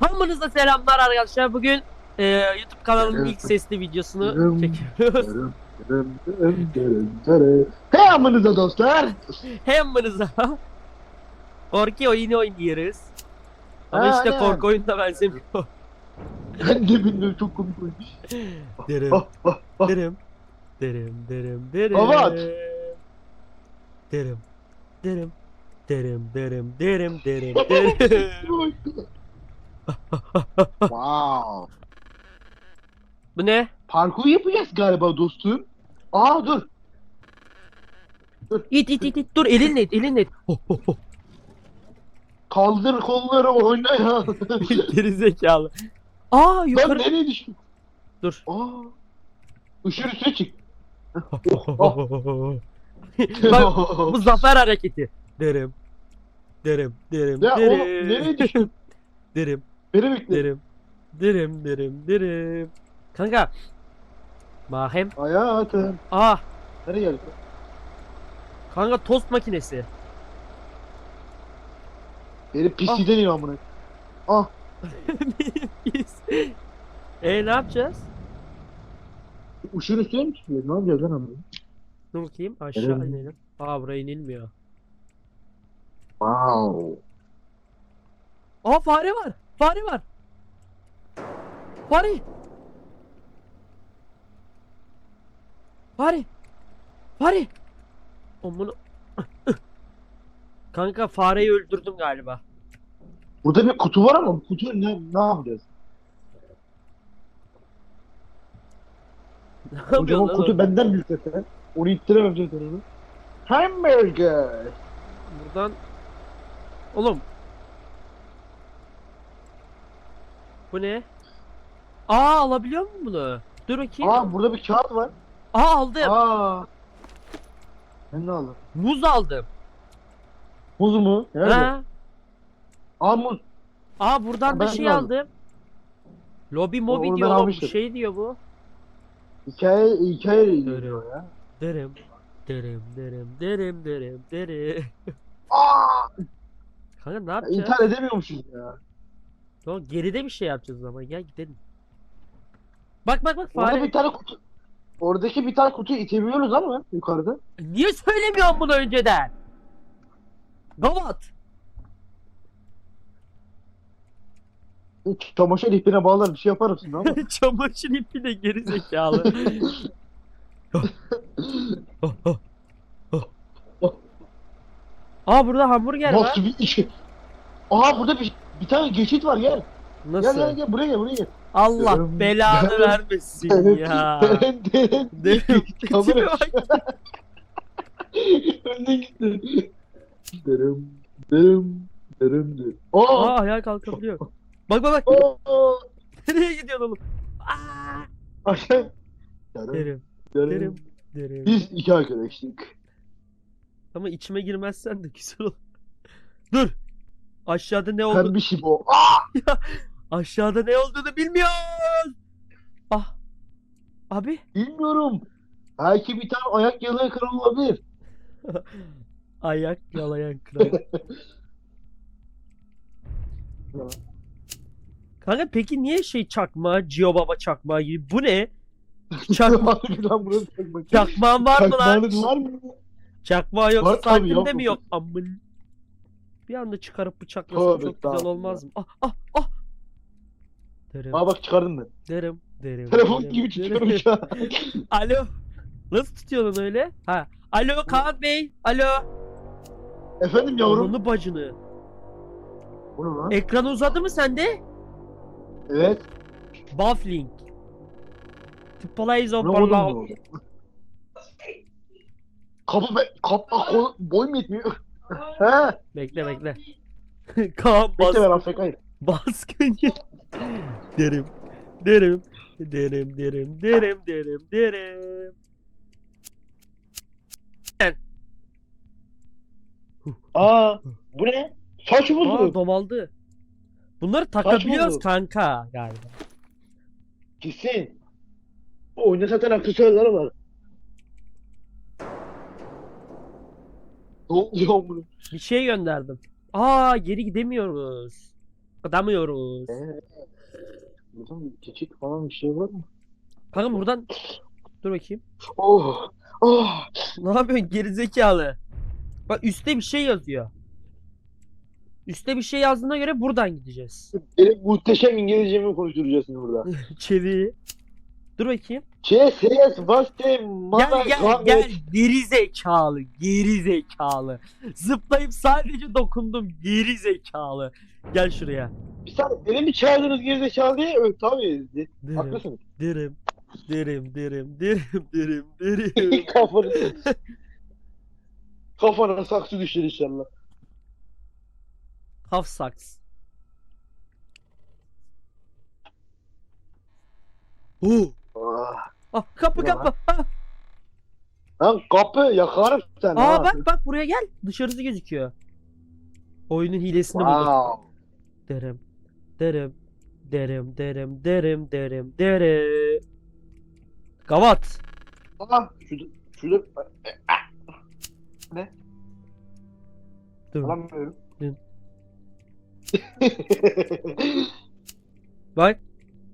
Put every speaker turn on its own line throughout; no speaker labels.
Hamınıza selamlar arkadaşlar. Bugün e, YouTube kanalımın ilk sesli videosunu çekiyoruz.
Hey amınıza dostlar.
Hamınıza korku oyunu oynuyoruz. Ama
Ha,
işte
aynen.
korku oyununa benzemiyor.
Ben de bilmiyorum çok komik olmuş.
Derim,
Ah, ah, ah.
derim, derim, derim, derim.
Evet.
Derim, derim, derim, derim, derim, derim, derim.
wow.
Bu ne?
Parkur yapacağız galiba dostum. Aa dur.
İt it it it. Dur elinle it, elinle it. Ho, ho, ho.
Kaldır kolları oyna ya.
Geri zekalı. Aa
ben
yukarı.
nereye düştüm?
Dur.
Aa. Işır üstüne çık.
Bak bu zafer hareketi. Derim. Derim, derim,
Ya
derim.
oğlum, nereye düştün?
Derim,
Beni bekle.
derim. Derim, derim, derim. Kanka. Mahem.
Hayatım.
Ah,
Nereye geldik?
kanka tost makinesi.
Beni pisliğden in amına. Ah.
Biz. E ne yapacağız?
Işığın üstüne mi çıkıyor? Ne yapacağız lan amına?
Dur bakayım aşağı
Derim.
inelim. Aa buraya inilmiyor.
Wow.
Aa fare var. Fare var. Fare. Fare. Fare. Omunu. Kanka fareyi öldürdüm galiba.
Burada bir kutu var ama bu kutu ne, ne yapacağız?
Ne yapıyorsun
Kocaman
lan
kutu
oğlum?
benden büyük zaten. Onu ittiremem zaten onu. Hamburger.
Buradan. Oğlum. Bu ne? Aa alabiliyor mu bunu? Dur bakayım. Aa,
Aa burada bir kağıt var.
aldım.
Aa. Ben ne aldım?
Muz aldım.
Muz mu? Nerede?
Ha?
Aa muz.
Aa buradan da
Ben
şey
de aldım.
aldım. Lobby mobi
onu ben
diyor oğlum.
almıştım.
Şey diyor bu.
Hikaye, hikaye
Öyle.
diyor ya.
Derim. Derim derim derim derim derim.
Aa!
Kanka ne
Ya,
yapacağız?
İntihar edemiyormuşuz ya.
Tamam, geride bir şey yapacağız ama gel gidelim. Bak bak bak
Orada
fare.
bir tane kutu. Oradaki bir tane kutuyu itemiyoruz ama yukarıda.
Niye söylemiyorsun bunu önceden? Gavat.
Çamaşır ipine bağlar bir şey yaparsın ama.
Çamaşır ipi de geri zekalı. Aa burada hamburger var.
Nasıl bir iş? Aa burada bir, bir tane geçit var gel.
Nasıl?
Gel gel gel buraya gel buraya gel.
Allah belanı vermesin ya. Derim.
Kamera. Önden gitti. Derim, derim, derim, derim. Aa!
Aa ayağa kalkabiliyor. Bak bak bak.
Aa!
Nereye gidiyorsun oğlum? Aa!
Aşağı. Derim,
Derim,
derim.
derim, derim.
Biz iki arkadaştık.
Ama içime girmezsen de güzel olur. Dur. Aşağıda ne oldu?
Pembişim o. Aa!
Aşağıda ne olduğunu bilmiyoruz. Ah. Abi.
Bilmiyorum. Belki bir tane ayak yalığı kral olabilir.
Ayak yalayan kral. Kanka peki niye şey çakma, Cio Baba çakma gibi? Bu ne? Çakma,
Harbiden burası çakmak.
çakmağın var mı lan?
Çakmağınız var mı?
Çakmağı yoksa
Var tabii, yok.
mi yok? Amın. Bir anda çıkarıp bıçaklasam
Tövbe
çok güzel
estağfurullah.
olmaz mı? Ah ah ah. Derim,
Aa bak çıkardım ben.
derim, derim.
Telefon
derim,
gibi tutuyorum
derim.
şu an.
Alo. Nasıl tutuyorsun öyle? Ha. Alo Kaan Bey. Alo.
Efendim yavrum.
Onu bacını.
Bu ne lan?
Ekran uzadı mı sende?
Evet.
Plays of
Ne oğlum bu? Kapı be, kapı boy mu yetmiyor? He.
Bekle bekle. Kaan bas,
Bekle ben Afrika'yım.
baskın ye- derim. Derim. Derim derim derim derim derim.
Aa, bu ne? Saç
Aa
buzu.
domaldı. Bunları takabiliyoruz
oldu.
kanka galiba.
Kesin. O oyunda zaten aksesuarlar var. Ne oluyor bunu?
Bir şey gönderdim. Aa geri gidemiyoruz. Adamıyoruz.
Ee, Burada keçik falan bir şey var mı?
Kanka buradan dur bakayım.
Oh! Oh!
Ne yapıyorsun gerizekalı? Bak üstte bir şey yazıyor. Üstte bir şey yazdığına göre buradan gideceğiz.
Benim muhteşem İngilizcemi konuşturacağız burada.
Çeviri. Dur bakayım.
Ses, vaste,
Gel gel gel geri zekalı geri zekalı. Zıplayıp sadece dokundum geri zekalı. Gel şuraya.
Bir saniye, beni mi çağırdınız gerizekalı diye? Evet, tabii.
Derim
Haklısın.
derim derim derim derim derim derim.
Kafanı. Kafana saksı düşer inşallah.
Half sucks. Oo.
Ah.
Ah, kapı
Ne
kapı. Ah,
Lan kapı yakarım sen
Aa
ha.
bak bak buraya gel. Dışarısı gözüküyor. Oyunun hilesini buldum.
Wow.
Derim. Derim. Derim derim derim derim derim. Gavat.
Ah, şurada, şurada. Ne?
Dur.
Alamıyorum.
Hı. Bak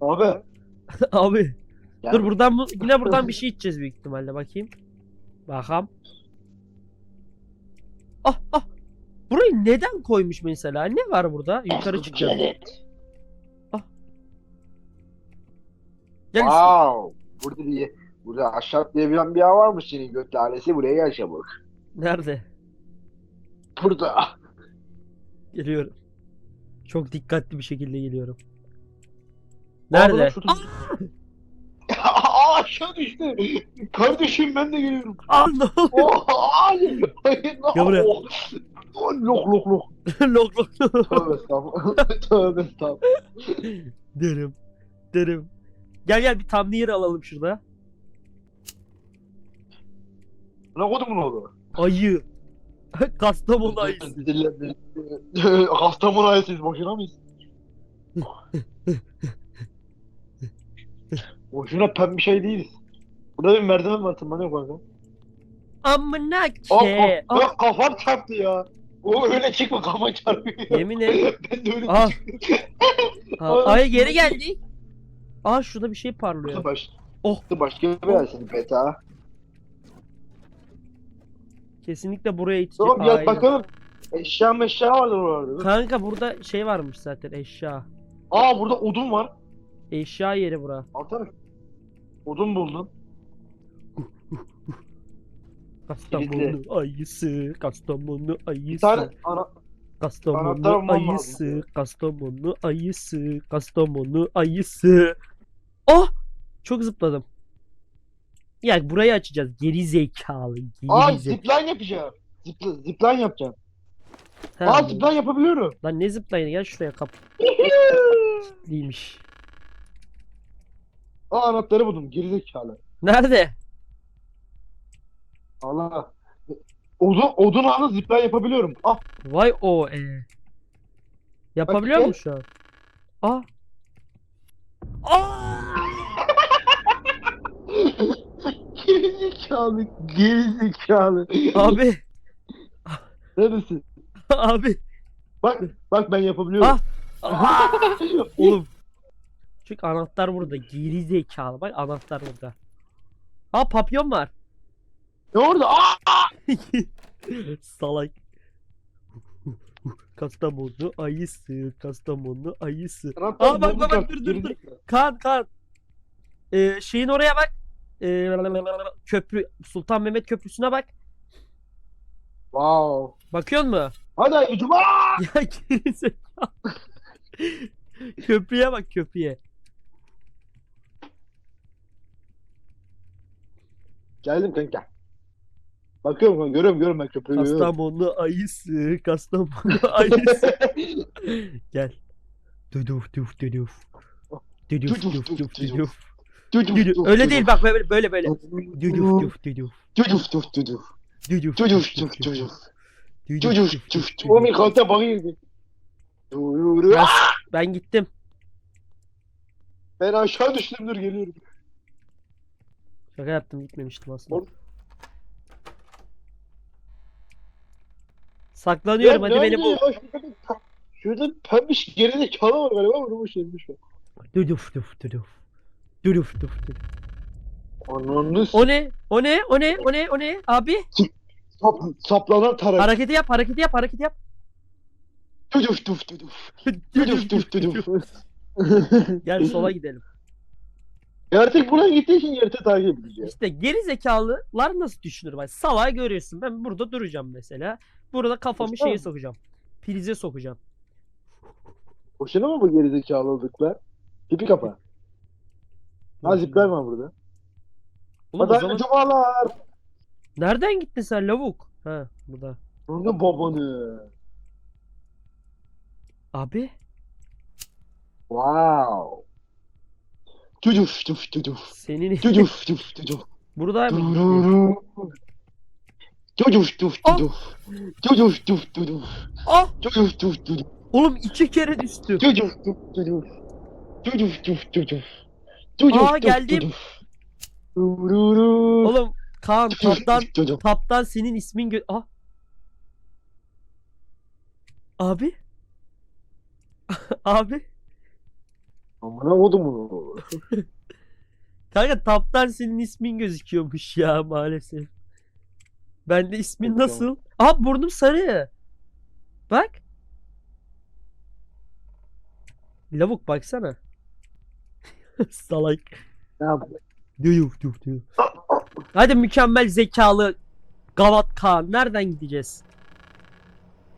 Abi.
abi.
Yani,
Dur buradan bu yine buradan bir şey içeceğiz büyük ihtimalle bakayım. Bakam. Ah ah. Burayı neden koymuş mesela? Ne var burada? Yukarı çıkacağız. Gel.
Wow. Burada bir burada aşağı diyebilen bir yer var mı senin göt lalesi? Buraya gel çabuk.
Nerede?
Burada.
Geliyorum. Çok dikkatli bir şekilde geliyorum. Nerede?
Aşağı düştü. Kardeşim ben de geliyorum.
Oluyor?
Oh, hayır. Hayır.
Gel buraya.
Oh. Lok lok lok.
lok lok lok.
Tövbe estağfurullah. Tövbe estağfurullah.
Derim. Derim. Gel gel bir tam yeri alalım şurada.
Ne kodu bunu oldu?
Ayı. Kastamonu ayısı.
Kastamonu ayısıyız boşuna mıyız? Boşuna pembe şey değiliz. Burada bir merdiven var tırmanıyor kanka.
Amına
Aa,
ke.
aa, aa, kafam çarptı ya. O öyle çıkma kafa çarpıyor.
Yemin et.
ben de öyle
Ah.
çıktım.
Ha, ay geri geldik. Aa şurada bir şey parlıyor.
Baş.
Oh.
Başka bir yersin beta.
Kesinlikle buraya itecek.
Tamam gel
Aynen.
bakalım. Eşya meşya vardır orada.
Kanka burada şey varmış zaten eşya.
Aa burada odun var.
Eşya yeri bura.
Alsana. Odun buldum.
Kastamonu ayısı, Kastamonu
Bir
ayısı,
tane ana... anahtar
Kastamonu
bulmam lazım.
ayısı, Kastamonu ayısı, Kastamonu ayısı. Oh! Çok zıpladım. Ya burayı açacağız. Geri zekalı.
Aa
Geri zekalı.
zipline yapacağım. Zipline, zipline yapacağım. Aa zipline yapabiliyorum.
Lan ne zıplayın gel şuraya kap.
Aa anahtarı buldum. Gerizekalı.
Nerede?
Allah. Odun, odun ağını zipline yapabiliyorum. Ah.
Vay o e. Yapabiliyor
Bak,
musun şu an? Aa. Aa!
Gerizekalı. Gerizekalı.
Abi,
Neredesin?
abi.
Bak, bak ben yapabiliyorum.
Ah! Oğlum. Çünkü anahtar burada. Geri zekalı. Bak anahtar burada. Aa papyon var.
Ne orada? Aa!
Salak. Kastamonu ayısı, Kastamonu ayısı.
Anahtar
Aa, bak, bak, bak, dur, dur, dur. Kan kan. Ee, şeyin oraya bak. Ee, köprü Sultan Mehmet Köprüsü'ne bak.
Wow.
Bakıyor mu?
Hadi. Aa!
Ya gerizekalı. köprüye bak köprüye.
Geldim kanka. Bakıyorum kanka. Görüyorum görüyorum ben köprüyü görüyorum.
Kastamonu ayısı, Kastamonu ayısı. Gel. Düdüf düf düdüf. Düdüf
Düdüf
düf
düf
düf
düdüf.
düdüf.
Düdüf,
Düdüf.
düdüf,
Öyle değil bak böyle böyle böyle. Düdüf düf düdüf.
Düdüf düdüf düdüf.
Düdüf
Düdüf düdüf düdüf.
Düdüf
Düdüf
düf
düdüf.
düdüf.
Oğlum kalta bakayım. Yürü.
Ben, ben gittim.
Ben aşağı düştüm dur geliyorum.
Şaka yaptım gitmemiştim aslında. Saklanıyorum hadi beni bul.
Şurada pembiş gerizekalı var galiba boş vermiş o.
Duduf duf duduf. Duduf duf duf.
Ananı
O ne? O ne? O ne? O ne? O ne? Abi
sap, saplanan tarak.
hareketi yap, hareketi yap, hareketi yap.
Tuduf duf tuduf. Tuduf duf tuduf.
Gel sola gidelim.
Ya artık buraya gittiği için yerde takip edeceğiz.
İşte geri zekalılar nasıl düşünür? Bak salağı görüyorsun. Ben burada duracağım mesela. Burada kafamı
Tamam.
şeye sokacağım. Prize sokacağım.
Boşuna mı bu gerizekalılıklar? Tipi kapa. Ha zipler var burada.
Oğlum o zaman...
cumalar.
Nereden gittin sen lavuk? Ha burada.
Burada babanı.
Abi
Wow. Tuduf duf tuduf.
senin
Tuduf duf tuduf.
burada mı.
Tuduf duf
Ah!
tuduf. Tuduf duf tuduf.
Ah!
Tuduf duf tuduf.
Oğlum iki kere düştü.
Tuduf duf tuduf. Tuduf duf tuduf. Tuduf
Aa,
duf
geldim.
tuduf. Dururu.
Oğlum Kaan
Tuduf
taptan
tuduf.
taptan senin ismin gö... Ah. Abi. Abi.
Amına kodum bunu.
Kanka taptan senin ismin gözüküyormuş ya maalesef. Bende ismin
Evet,
nasıl? Aa burnum sarı. Bak. Lavuk baksana. Salak.
Ne yapayım?
Diyor diyor diyor. Hadi mükemmel zekalı Gavat Kaan. Nereden gideceğiz?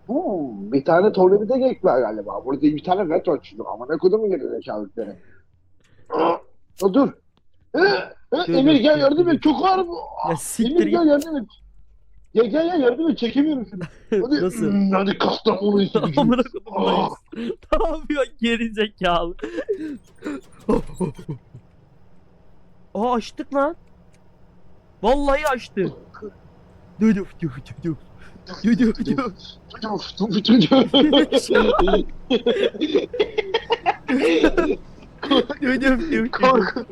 Hmm, bir tane tornavida gerek var galiba. Burada bir tane retro açıldı. Ama ne kodum gerizekalıkları. Aa, dur. Ee, e,
Dur,
Emir gel yardım
dur.
et. Çok ağır bu.
Ya siktir
Emir gel yardım et. Gel gel gel yardım et. Çekemiyorum seni. Hadi,
Nasıl?
Hmm, hadi Kastamonu istedim.
Amına. Ne yapıyor geri zekalı? Aa açtık lan. Vallahi açtı. Düdük düdük. Düdük düdük. Düdük düdük.
Korku.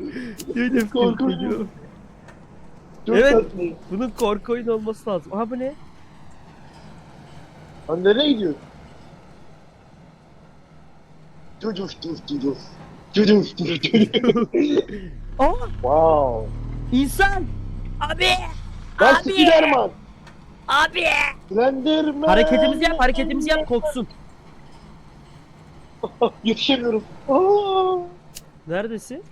Düdük
Korku.
düdük.
Çok
Evet. Bunun korku oyunu olması lazım. Aha bu ne?
Lan nereye gidiyorsun? Cücüf cücüf cücüf. Cücüf cücüf cücüf.
Aa
Wow.
insan. Abi.
Lan
Abi.
Spiderman.
Abi.
Slenderman.
Hareketimizi yap, hareketimizi yap koksun.
Yetişemiyorum. Aa.
Neredesin?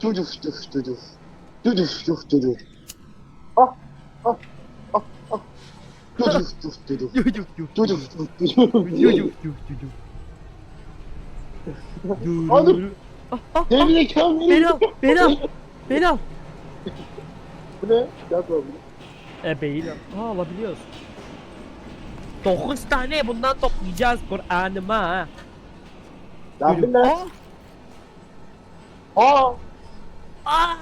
Cücüf cücüf cücüf. Cücüf cücüf cücüf. Ah ah ah ah. Cücüf cücüf cücüf.
Düdük düdük.
Cücüf cücüf
Düdük
cücüf.
düdük düdük.
Aa, dur.
Dur. Ah, ah, ah.
Devre kamil.
Beni al, beni al, beni al.
Bu ne? Gel bakalım.
E beyin. Aa alabiliyoruz. 9 tane bundan toplayacağız Kur'an'ıma. ha.
Ne yapayım
Aa?
Aa.
aa.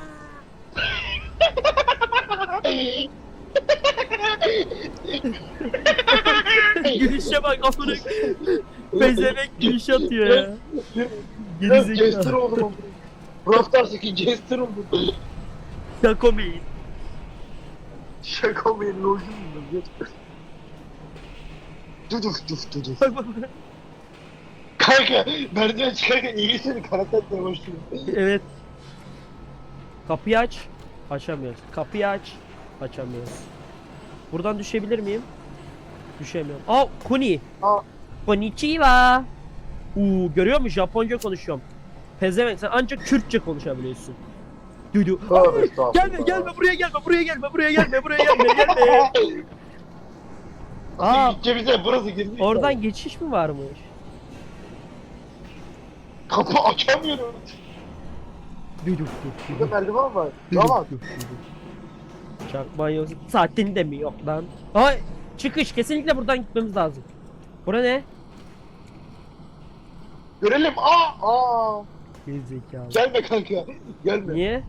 Gülüşe bak amına. Bezemek gülüş atıyor ya.
Ben Jester
Gerizekalı.
oldum ama. Brawl Stars'daki Jester oldum.
Yakomeyin.
Şaka mı elin ucum mu? Cücüf cücüf cücüf.
Bak bak bak.
Kanka merdiven çıkarken iyi seni karakter başlıyor.
Evet. Kapıyı aç. Açamıyoruz. Kapıyı aç. Açamıyoruz. Buradan düşebilir miyim? Düşemiyorum. Aa Kuni.
Aa.
Konnichiwa. Uuu görüyor musun? Japonca konuşuyorum. Pezevenk sen ancak Kürtçe konuşabiliyorsun. Dudu.
Tövbe estağfurullah.
Gelme gelme buraya gelme buraya gelme buraya gelme buraya gelme gelme. Aa
Gideceğimize burası girdi.
oradan geçiş mi varmış?
Kapı açamıyorum.
Dudu.
Burada merdiven var. Tamam.
Çakman yok. Saatin de mi yok lan? Ay çıkış kesinlikle buradan gitmemiz lazım. Bura ne?
Görelim. Aa. Aa.
Gerizekalı.
Gelme kanka. Gelme.
Niye?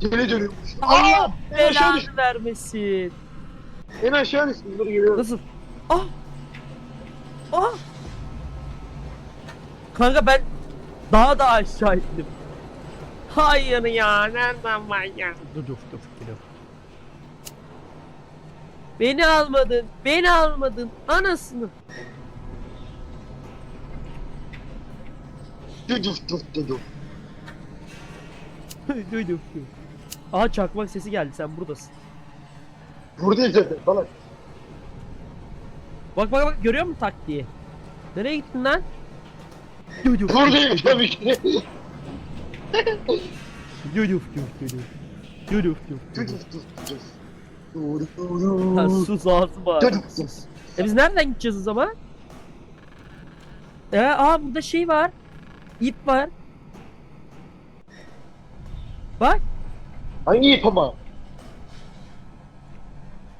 Geri dönüyormuş.
Allah
Aa. En aşağı
belanı vermesin.
En aşağı düştüm. Dur geliyorum.
Nasıl? Ah! Ah! Kanka ben daha da aşağı indim. Hayır ya nereden var ya? Dur dur dur dur. Beni almadın, beni almadın, anasını.
Cücüf cüf cücüf.
Duydum. Aha çakmak sesi geldi sen buradasın.
Buradayız zaten falan.
Bak bak bak görüyor musun taktiği? Nereye gittin lan? Duydum.
Buradayım tabii ki.
Duydum. Duydum. Duydum.
Cüf cücüf.
Ha, sus ağzı bağır.
Cüf.
E biz nereden gideceğiz o zaman? E aa burada şey var. İp var. Bak.
Hangi ip ama?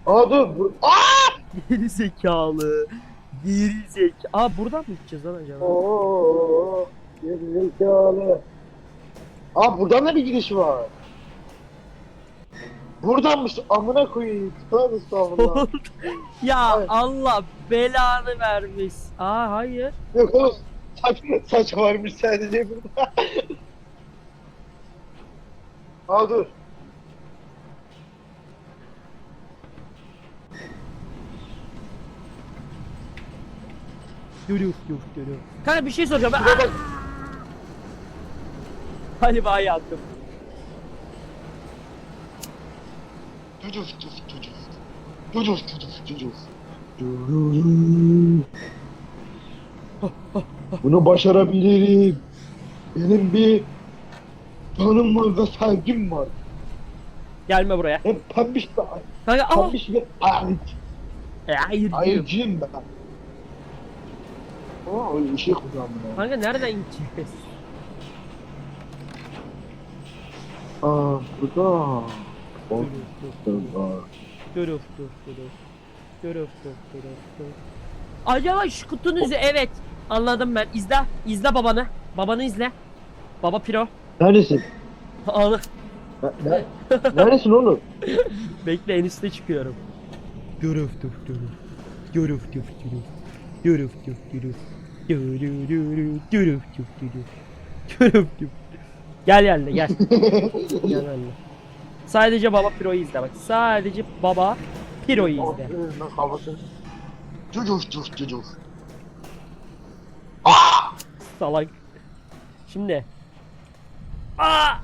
Aa dur. Bur Aa!
Geri zekalı. Geri zekalı. Aa buradan mı gideceğiz lan acaba?
Oo, gerizekalı. Aa buradan da bir gidiş var. Buradanmış amına koyayım. Tövbe estağfurullah.
ya
Evet.
Allah belanı vermiş. Aa hayır.
Yok oğlum. Saç, saç varmış sadece burada. Aa dur.
Yürü yürü yürü. Kanka bir şey soracağım. Ben...
Şuraya bak.
Galiba yandım.
Cücüf cücüf cücüf. Cücüf cücüf cücüf. Bunu başarabilirim. Benim bir canım var ve saygım var.
Gelme buraya.
Hem pembiş bir
Kanka aa.
pembiş bir ayıcı.
E, hayır diyorum.
Ayıcıyım ben. Aa öyle bir şey kullandım ya.
Kanka nereden gideceğiz?
Aa burada.
Dur
Dur, dur.
dur dur dur dur. Dur dur. Acaba şu kutunun üzeri evet. Anladım ben. İzle. İzle babanı. Babanı izle. Baba Piro.
Neredesin?
Anı.
Ne, ne, neredesin oğlum?
Bekle en üste çıkıyorum. Dur. Görüf dur dur. Görüf dur dur. Görüf dur görüf dur dur. Görüf dur. Gel yanına gel. Gel yanına. Sadece baba Piro'yu izle bak. Sadece baba Piro'yu izle.
Kafasını. Cücüf cücüf cücüf.
Salak. Şimdi. Aa!